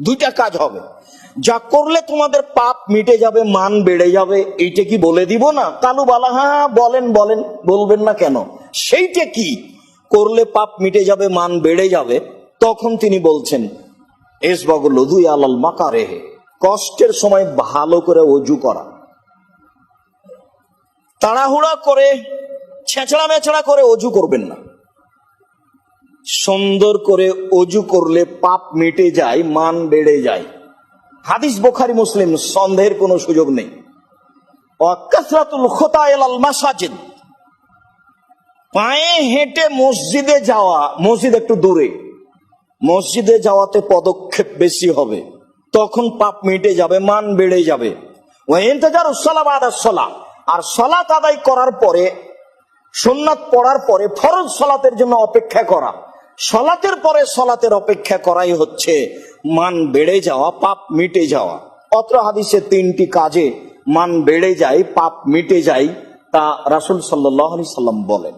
দুইটা কাজ হবে। যা করলে তোমাদের পাপ মিটে যাবে মান বেড়ে যাবে এইটা কি বলে দিব না? কালু বালা হ্যাঁ হ্যাঁ, বলেন বলেন বলবেন না কেন? সেইটা কি? করলে পাপ মিটে যাবে মান বেড়ে যাবে তখন তিনি বলছেন এস বাগুলুই আলাল মাকা রেহে কষ্টের সময় ভালো করে অজু করা। তাড়াহুড়া করে ছেঁচড়া মেছড়া করে অজু করবেন না। সুন্দর করে অজু করলে পাপ মিটে যায়, মান বেড়ে যায়। হাদিস বোখারি মুসলিম, সন্দেহের কোনো সুযোগ নেই। অকাসরাতুল খোতায়েল আল মাসাজিদ। পায়ে হেঁটে মসজিদে যাওয়া, মসজিদ একটু দূরে। মসজিদে যাওয়াতে পদক্ষেপ বেশি হবে। তখন পাপ মিটে যাবে, মান বেড়ে যাবে। আর সলাত আদায় করার পরে, সুন্নাত পড়ার পরে ফরজ সলাতের জন্য অপেক্ষা করা। সলাতের পরে সলাতের অপেক্ষা করাই হচ্ছে মান বেড়ে যাওয়া, পাপ মিটে যাওয়া। অত্র হাদিসে তিনটি কাজে মান বেড়ে যায়, পাপ মিটে যায়, তা রাসুল সাল্লাহ আলি সাল্লাম বলেন।